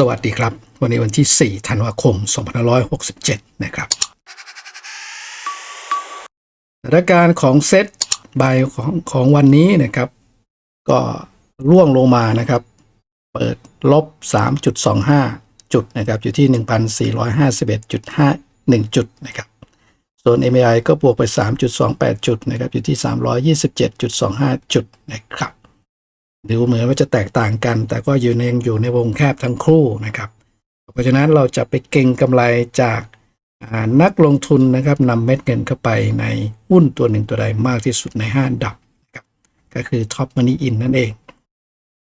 สวัสดีครับ วันนี้วันที่ 4 ธันวาคม 2567 นะครับสถานการณ์ของเซตบายของของวันนี้นะครับ ก็ร่วงลงมานะครับ เปิดลบ 3.25 จุดนะครับ อยู่ที่ 1,451.51 จุดนะครับส่วน MAI ก็บวกไป 3.28 จุดนะครับ อยู่ที่ 327.25 จุดนะครับ ดูเหมือนว่าจะแตกต่างกัน แต่ก็อยู่ในยังอยู่ในวงแคบทั้งคู่นะครับ เพราะฉะนั้นเราจะไปเก็งกำไรจากนักลงทุนนะครับนำเม็ดเงินเข้าไปในหุ้นตัวหนึ่งตัวใดมากที่สุดใน5อันดับนะครับก็คือ Top Money In นั่นเอง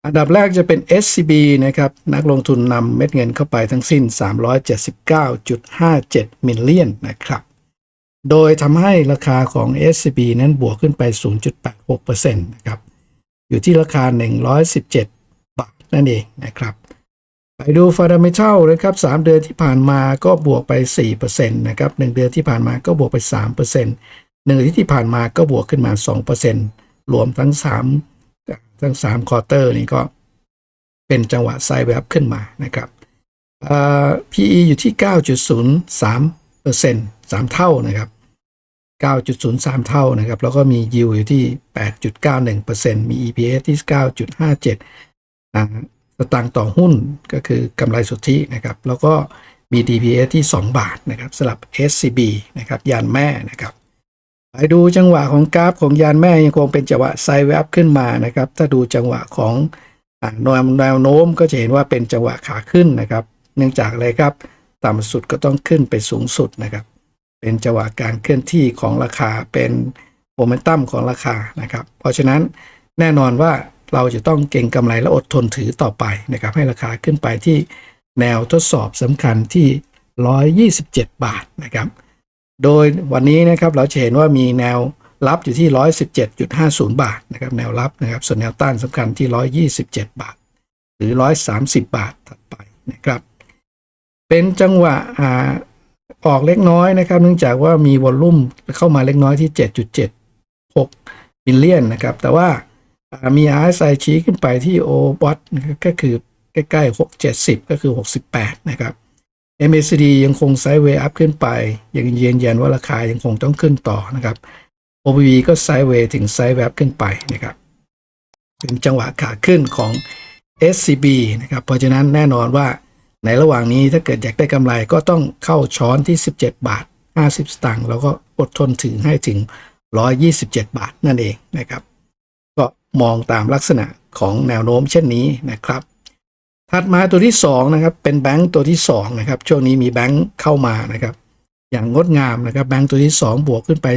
อันดับแรกจะเป็น SCB นะครับนักลงทุนนำเม็ดเงินเข้าไปทั้งสิ้น 379.57มิลเลียนนะครับโดยทำให้ราคาของ SCB นั้นบวกขึ้นไป 0.86%นะครับ อยู่ที่ราคา 117 บาทนั่นเองนะครับ ไปดูฟ u n d a m e n t a l นะครับ 3 เดือนที่ผ่านมาก็บวกไป 4%นะครับ 1 เดือนที่ผ่านมาก็บวกไป 3%หนึ่งอาทิตย์ที่ผ่านมาก็บวกขึ้นมา 2%รวมทั้ง 3 ทั้ง3ควอเตอร์นี่ก็เป็นจังหวะไซด์แวบขึ้นมานะครับ PE อยู่ที่ 9.03% 3 เท่านะครับ 9.03 เท่านะครับ แล้วก็มี yield อยู่ที่ 8.91%มี EPS ที่ 9.57สตางค์ต่อหุ้นก็คือกำไรสุทธินะครับ แล้วก็มี DPS ที่ 2 บาทนะครับสำหรับ SCB นะครับยานแม่นะครับไปดูจังหวะของกราฟของยานแม่ยังคงเป็นจังหวะไซด์แวบขึ้นมานะครับ ถ้าดูจังหวะของแนวโน้มก็จะเห็นว่าเป็นจังหวะขาขึ้นนะครับ เนื่องจากอะไรครับ ต่ำสุดก็ต้องขึ้นไปสูงสุดนะครับ เป็นจังหวะการเคลื่อนที่ของราคาเป็นโมเมนตัมของราคานะครับ เพราะฉะนั้นแน่นอนว่าเราจะต้องเก็งกำไรและอดทนถือต่อไปนะครับ ให้ราคาขึ้นไปที่แนวทดสอบสำคัญที่ 127 บาทนะครับ โดยวันนี้นะครับเราจะเห็นว่ามีแนวรับอยู่ที่ 117.50 บาทนะครับ แนวรับนะครับ ส่วนแนวต้านสำคัญที่ 127 บาท หรือ 130 บาทถัดไปนะครับ เป็นจังหวะ ออกเล็กน้อยนะครับเนื่องจากว่ามีวอลลุ่มเข้ามาเล็กน้อยที่ 7.76บิลเลียนนะครับ แต่ว่าอ่ามี RSI ชี้ขึ้นไปที่ o b o t นะครับก็คือใกล้ๆ 6 70 ก็คือ 68 นะครับ MACD ยังคงไซด์เวย์อัพขึ้นไป ยังยืนยันว่าราคายังคงต้องขึ้นต่อนะครับ OBV ก็ไซด์เวย์ถึงไซด์แวบขึ้นไปนะครับเป็นจังหวะขาขึ้นของ SCB นะครับ เพราะฉะนั้นแน่นอนว่า ในระหว่างนี้ถ้าเกิดอยากได้กำไรก็ต้องเข้าช้อนที่ 17 บาท 50 สตางค์แล้วก็อดทนถึงให้ถึง 127 บาทนั่นเองนะครับ ก็มองตามลักษณะของแนวโน้มเช่นนี้นะครับ ถัดมาตัวที่2นะครับเป็นแบงก์ตัวที่2นะครับช่วงนี้มีแบงก์เข้ามานะครับ อย่างงดงามนะครับแบงก์ตัวที่ 2 บวกขึ้นไป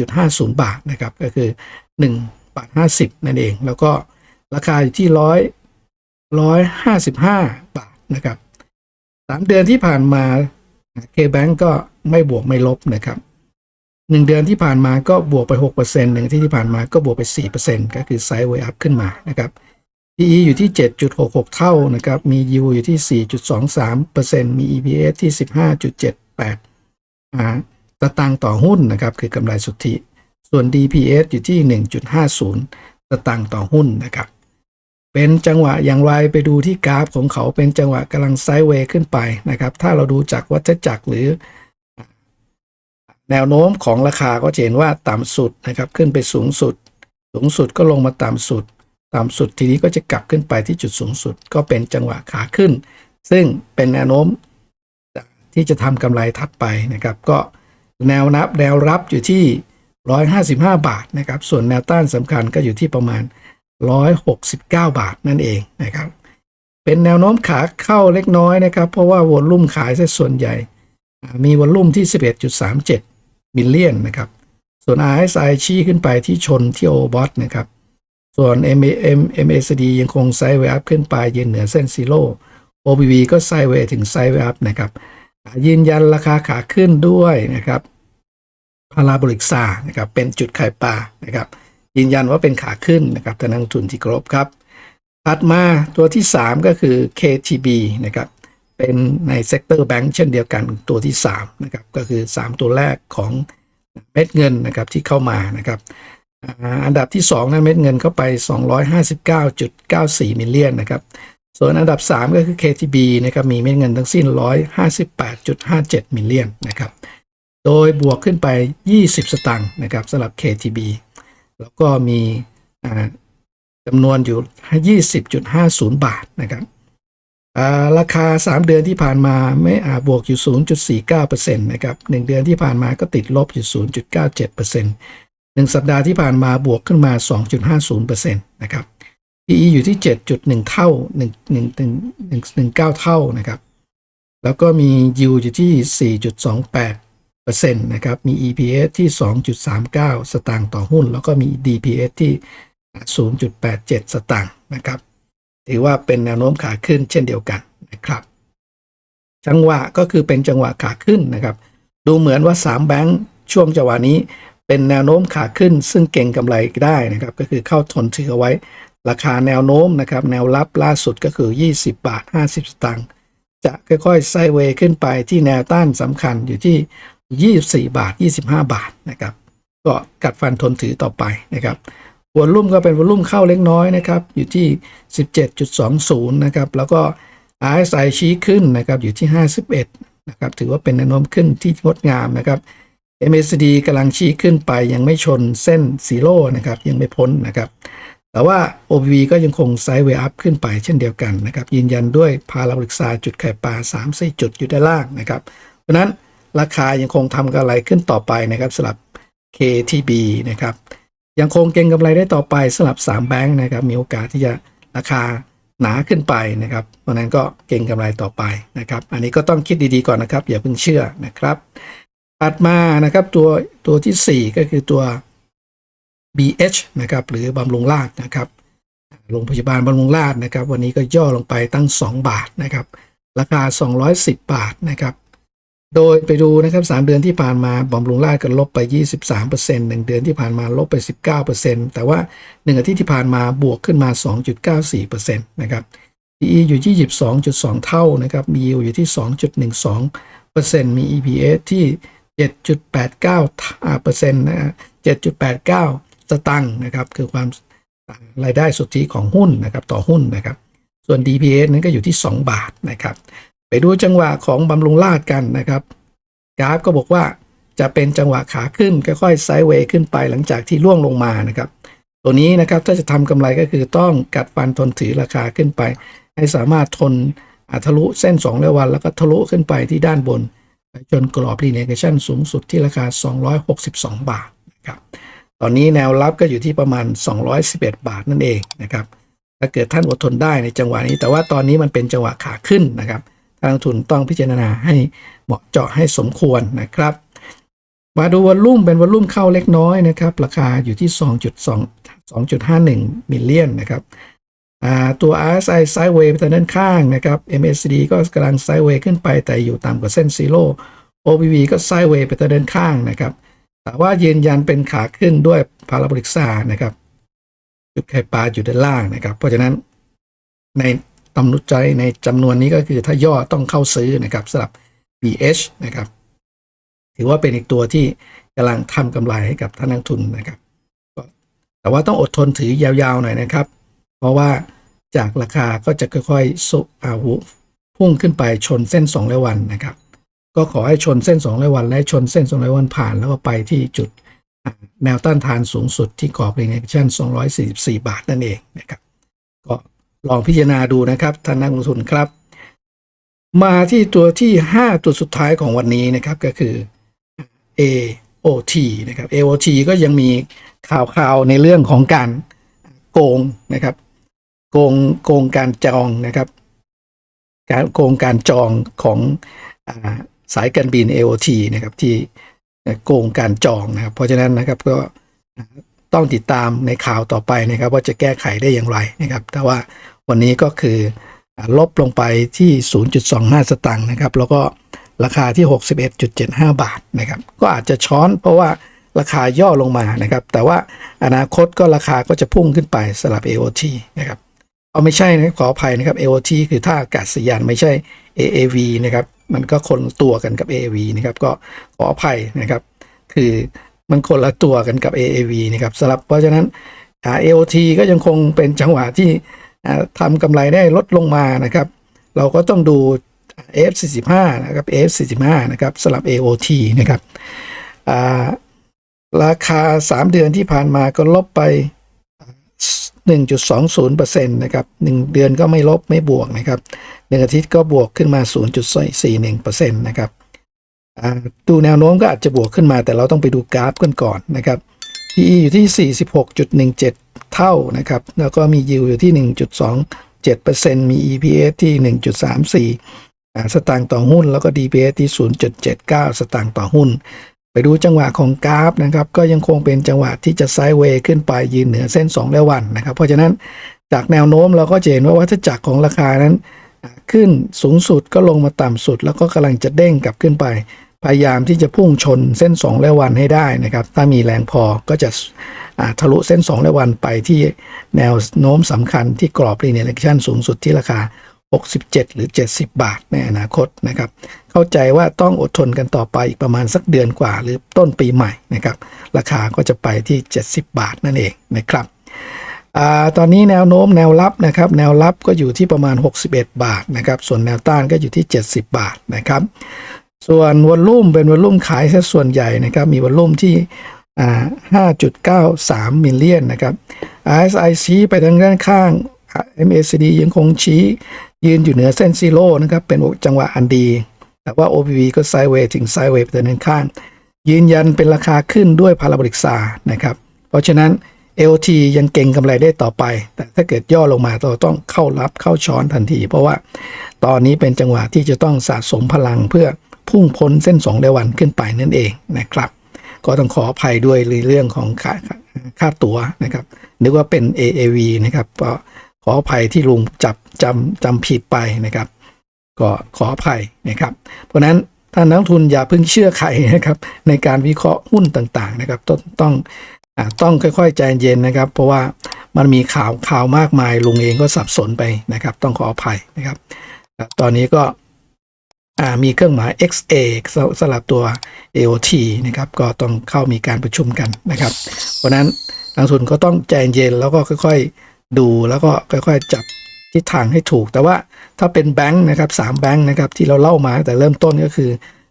1.50 บาทนะครับก็คือ1บาท50 นั่นเอง แล้วก็ราคาอยู่ที่ร้อยร้อยห้าสิบห้าบาทนะครับ สามเดือนที่ผ่านมาเคแบงก็ไม่บวกไม่ลบนะครับหนึ่งเดือนที่ผ่านมาก็บวกไปหกเปอร์เซ็นต์หนึ่งที่ที่ผ่านมาก็บวกไปสี่เปอร์เซ็นต์ก็คือไซด์เวย์อัพขึ้นมานะครับ PE อยู่ที่เจ็ดจุดหกหกเท่านะครับมี Yield อยู่ที่สี่จุดสองสามเปอร์เซ็นต์มี EPS ที่สิบห้าจุดเจ็ดแปดอ่าตางค์ต่อหุ้นนะครับคือกำไรสุทธิ ส่วน DPS อยู่ที่หนึ่งจุดห้าศูนย์ตตางค์ต่อหุ้นนะครับ เป็นจังหวะอย่างไรไปดูที่กราฟของเขาเป็นจังหวะกำลังไซด์เวย์ขึ้นไปนะครับ ถ้าเราดูจากวัฏจักรหรือ แนวโน้มของราคาก็จะเห็นว่าต่ำสุดนะครับ ขึ้นไปสูงสุด สูงสุดก็ลงมาต่ำสุด ต่ำสุดทีนี้ก็จะกลับขึ้นไปที่จุดสูงสุด ก็เป็นจังหวะขาขึ้น ซึ่งเป็นแนวโน้มที่จะทำกำไรถัดไปนะครับ ก็แนวนับแนวรับอยู่ที่ 155 บาทนะครับ ส่วนแนวต้านสำคัญก็อยู่ที่ประมาณ 169 บาทนั่นเองนะครับ เป็นแนวโน้มขาเข้าเล็กน้อยนะครับ เพราะว่าวอลลุ่มขายซะส่วนใหญ่ มีวอลลุ่มที่ 11.37มิลเลียนนะครับ ส่วน RSI ชี้ขึ้นไปที่ชนที่โอบอทนะครับ ส่วน MAM MACD ยังคงไซด์เวอัพขึ้นไปยืนเหนือเส้นซีโร่ OBV ก็ไซด์เวถึงไซด์เวอัพนะครับ ยืนยันราคาขาขึ้นด้วยนะครับพาราโบลิกซานะครับเป็นจุดขายปลานะครับ ยืนยันว่าเป็นขาขึ้นนะครับท่านนักลงทุนที่ครบครับถัดมาตัวที่ 3 ก็คือ KTB นะครับเป็นในเซกเตอร์แบงก์เช่นเดียวกันตัวที่3นะครับก็คือ 3 ตัวแรกของเม็ดเงินนะครับที่เข้ามานะครับอันดับที่2นั้นเม็ดเงินเข้าไป 259.94มิลเลียนนะครับส่วนอันดับ 3 ก็คือ KTB นะครับมีเม็ดเงินทั้งสิ้น 158.57มิลเลียนนะครับโดยบวกขึ้นไป 20 สตางค์นะครับสำหรับ KTB แล้วก็มีจำนวนอยู่ 20.50 บาทนะครับอ่าราคา 3 เดือนที่ผ่านมาไม่อาบวกอยู่ 0.49%นะครับ1เดือนที่ผ่านมาก็ติดลบอยู่ 0.97% 1 สัปดาห์ที่ผ่านมาบวกขึ้นมา 2.50%นะครับ PE อยู่ที่ 7.1 เท่า1 1 1 1 1 9เท่านะครับ แล้วก็มี yield อยู่ที่ 4.28 ปอร์เซ็นต์นะครับมี EPS ที่ 2.39 สตางค์ต่อหุ้น แล้วก็มี DPS ที่ 0.87 สตางค์นะครับถือว่าเป็นแนวโน้มขาขึ้นเช่นเดียวกันนะครับ จังหวะก็คือเป็นจังหวะขาขึ้นนะครับ ดูเหมือนว่า 3 แบงค์ช่วงจังหวะนี้เป็นแนวโน้มขาขึ้น ซึ่งเก่งกำไรได้นะครับ ก็คือเข้าทนถือเอาไว้ ราคาแนวโน้มนะครับ แนวรับล่าสุดก็คือ 20 บาท 50 สตางค์จะค่อยๆไซเวย์ขึ้นไปที่แนวต้านสำคัญอยู่ที่ 24 บาท 25 บาทนะครับก็กัดฟันทนถือต่อไปนะครับวอลลุ่มก็เป็นวอลลุ่มเข้าเล็กน้อยนะครับอยู่ที่ 17.20 นะครับแล้วก็ RSI ชี้ขึ้นนะครับอยู่ที่ 51 นะครับถือว่าเป็นแนวโน้มขึ้นที่งดงามนะครับ MACD กำลังชี้ขึ้นไปยังไม่ชนเส้นซีโร่นะครับยังไม่พ้นนะครับแต่ว่า OBV ก็ยังคงไซด์เวย์อัพขึ้นไปเช่นเดียวกันนะครับยืนยันด้วยพาราบริกซาจุดไข่ปลา 3 4 จุดอยู่ด้านล่างนะครับเพราะฉะนั้น ราคายังคงทำกำไรขึ้นต่อไปนะครับสำหรับ KTB นะครับยังคงเก็งกำไรได้ต่อไปสำหรับ 3 แบงค์นะครับมีโอกาสที่จะราคาหนาขึ้นไปนะครับเพราะนั้นก็เก็งกำไรต่อไปนะครับ อันนี้ก็ต้องคิดดีๆก่อนนะครับ อย่าเพิ่งเชื่อนะครับถัดมานะครับตัวตัวทีสี่4 ก็คือตัว BH นะครับหรือบำรุงราษฎร์นะครับโรงพยาบาลบำรุงราษฎร์นะครับ วันนี้ก็ย่อลงไปตั้ง 2 บาทนะครับ ราคา 210 บาทนะครับ โดยไปดูนะครับ3เดือนที่ผ่านมาบำรุงราษฎร์ก็ลบไป 23% 1 เดือนที่ผ่านมาลบไป 19%แต่ว่า 1 อาทิตย์ที่ผ่านมาบวกขึ้นมา 2.94%นะครับ PE อยู่ที่22.2 เท่านะครับมี yield อยู่ที่ 2.12%มี EPS ที่ 7.89%เปอร์เซ็นต์นะฮะ7.89 สตังค์นะครับคือความรายได้สุทธิของหุ้นนะครับต่อหุ้นนะครับ ส่วน DPS นั้นก็อยู่ที่ 2 บาทนะครับ ไปดูจังหวะของบำรุงราษฎร์กันนะครับ กราฟก็บอกว่าจะเป็นจังหวะขาขึ้นค่อยๆไซด์เวย์ขึ้นไปหลังจากที่ร่วงลงมานะครับ ตัวนี้นะครับถ้าจะทำกำไรก็คือต้องกัดฟันทนถือราคาขึ้นไป ให้สามารถทนอ่าทะลุเส้น2ร้อยวัน แล้วก็ทะลุขึ้นไปที่ด้านบน จนกรอบรีเนกชันสูงสุดที่ราคา 262 บาทนะครับตอนนี้แนวรับก็อยู่ที่ประมาณ 211 บาทนั่นเองนะครับถ้าเกิดท่านอดทนได้ในจังหวะนี้ แต่ว่าตอนนี้มันเป็นจังหวะขาขึ้นนะครับ ทางทุนต้องพิจารณาให้เหมาะเจาะให้สมควรนะครับ มาดูวอลลุ่มเป็นวอลลุ่มเข้าเล็กน้อยนะครับ ราคาอยู่ที่ 2.2 2.51 มิลเลียนนะครับตัว RSI ไซด์เวย์ไปทางด้านข้างนะครับ MACD ก็กำลังไซด์เวย์ขึ้นไปแต่อยู่ต่ำกว่าเส้นซีโร่ OBV ก็ไซด์เวย์ไปทางด้านข้างนะครับ แต่ว่ายืนยันเป็นขาขึ้นด้วยพาราบริกซานะครับจุดไข่ปลาอยู่ด้านล่างนะครับ เพราะฉะนั้นใน ตำนุใจในจำนวนนี้ก็คือถ้าย่อต้องเข้าซื้อนะครับสำหรับ BH นะครับ ถือว่าเป็นอีกตัวที่กำลังทำกำไรให้กับท่านนักทุนนะครับแต่ว่าต้องอดทนถือยาวๆหน่อยนะครับ เพราะว่าจากราคาก็จะค่อยๆสุอาวุพุ่งขึ้นไปชนเส้น2ร้อยวันนะครับ ก็ขอให้ชนเส้น2ร้อยวัน และชนเส้น2ร้อยวันผ่านแล้วก็ไปที่จุดแนวต้านทานสูงสุดที่กรอบเรนเ c ชั่น244 บาทนั่นเองนะครับ ก็ ลองพิจารณาดูนะครับท่านนักลงทุนครับ มาที่ตัวที่ 5 ตัวสุดท้ายของวันนี้นะครับก็คือ AOT นะครับ AOT ก็ยังมีข่าวข่าวในเรื่องของการโกงนะครับ โกงโกงการจองนะครับ การโกงการจองของอาสายการบิน AOT นะครับที่โกงการจองนะครับ เพราะฉะนั้นนะครับก็ ต้องติดตามในข่าวต่อไปนะครับ ว่าจะแก้ไขได้อย่างไรนะครับ แต่ว่าวันนี้ก็คือลบลงไปที่ 0.25 สตางค์นะครับ แล้วก็ราคาที่ 61.75 บาทนะครับ ก็อาจจะช้อนเพราะว่าราคาย่อลงมานะครับ แต่ว่าอนาคตก็ราคาก็จะพุ่งขึ้นไปสำหรับ AOT นะครับเอาไม่ใช่นะขออภัยนะครับ AOT คือท่าอากาศยานไม่ใช่ AAV นะครับ มันก็คนตัวกันกับ AAV นะครับ ก็ขออภัยนะครับ คือ มันคนละตัวกันกับ AAV นะครับสำหรับเพราะฉะนั้น AOT ก็ยังคงเป็นจังหวะที่ทำกำไรได้ลดลงมานะครับ เราก็ต้องดู F45 นะครับ F45 นะครับสลับ AOT นะครับอ่าราคา 3 เดือนที่ผ่านมาก็ลบไป 1.20%นะครับ 1 เดือนก็ไม่ลบไม่บวกนะครับหนึ่งอาทิตย์ก็บวกขึ้นมา 0.41%นะครับ ดูแนวโน้มก็อาจจะบวกขึ้นมาแต่เราต้องไปดูกราฟกันก่อนนะครับ PE อยู่ที่ 46.17 เท่านะครับ แล้วก็มี yield อยู่ที่ 1.27%มี EPS ที่ 1.34อ่าสตางค์ต่อหุ้น แล้วก็ DPS ที่ 0.79 สตางค์ต่อหุ้น ไปดูจังหวะของกราฟนะครับ ก็ยังคงเป็นจังหวะที่จะไซด์เวย์ขึ้นไปยืนเหนือเส้น 2 และวันนะครับ เพราะฉะนั้นจากแนวโน้มเราก็จะเห็นว่าวัฏจักรของราคานั้น ขึ้นสูงสุดก็ลงมาต่ำสุด แล้วก็กำลังจะเด้งกลับขึ้นไป พยายามที่จะพุ่งชนเส้น 2 และวันให้ได้นะครับ ถ้ามีแรงพอก็จะทะลุเส้น 2 และวันไปที่แนวโน้มสำคัญที่กรอบรีเนเลชันสูงสุดที่ราคา 67 หรือ 70 บาทในอนาคตนะครับ เข้าใจว่าต้องอดทนกันต่อไปอีกประมาณสักเดือนกว่า หรือต้นปีใหม่นะครับ ราคาก็จะไปที่ 70 บาทนั่นเองนะครับอตอนนี้แนวโน้มแนวรับนะครับ แนวรับก็อยู่ที่ประมาณ 61 บาทนะครับ ส่วนแนวต้านก็อยู่ที่ 70 บาทนะครับ ส่วนวอลลุ่มเป็นวอลลุ่มขายซะส่วนใหญ่นะครับมีวอลลุ่มที่อ่า5.93 มิลเลียนนะครับ RSI ชี้ไปทางด้านข้าง MACD ยังคงชี้ยืนอยู่เหนือเส้นซีโร่นะครับ เป็นจังหวะอันดี แต่ว่า OPV ก็ไซเวย์ถึงไซเวย์ไปทางด้านข้าง ยืนยันเป็นราคาขึ้นด้วยพาราบริกซานะครับ เพราะฉะนั้น LT ยังเก่งกำไรได้ต่อไป แต่ถ้าเกิดย่อลงมาเราต้องเข้ารับเข้าช้อนทันที เพราะว่าตอนนี้เป็นจังหวะที่จะต้องสะสมพลังเพื่อ พุ่งพ้นเส้น2เดวันขึ้นไปนั่นเองนะครับ ก็ต้องขออภัยด้วยในเรื่องของค่าค่าตั๋วนะครับ นึกว่าเป็น AAV นะครับก็ขออภัยที่ลุงจับจำจำผิดไปนะครับ ก็ขออภัยนะครับ เพราะนั้นท่านนักทุนอย่าเพิ่งเชื่อใครนะครับ ในการวิเคราะห์หุ้นต่างๆนะครับ ต้องต้องต้องค่อยๆใจเย็นนะครับ เพราะว่ามันมีข่าวข่าวมากมายลุงเองก็สับสนไปนะครับ ต้องขออภัยนะครับ ตอนนี้ก็ มีเครื่องหมาย XA สสลับตัว AOT นะครับก็ต้องเข้ามีการประชุมกันนะครับ เพราะนั้นนักลงทุนก็ต้องใจเย็นแล้วก็ค่อยๆ ดูแล้วก็ค่อยๆ จับทิศทางให้ถูก แต่ว่าถ้าเป็นแบงค์นะครับสามแบงค์นะครับที่เราเล่ามาแต่เริ่มต้นก็คือ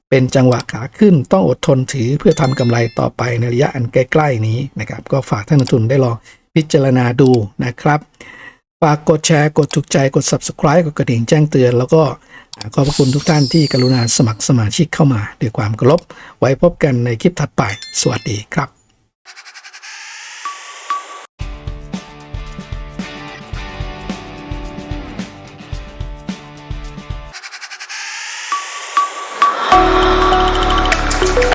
เป็นจังหวะขาขึ้นต้องอดทนถือเพื่อทำกำไรต่อไปในระยะอันใกล้ๆนี้นะครับ ก็ฝากท่านนักทุนได้ลองพิจารณาดูนะครับ ฝากกดแชร์กดถูกใจกด subscribe กดกระดิ่งแจ้งเตือน แล้วก็ขอบพระคุณทุกท่านที่กรุณาสมัครสมาชิกเข้ามาด้วยความเคารพไว้พบกันในคลิปถัดไป สวัสดีครับ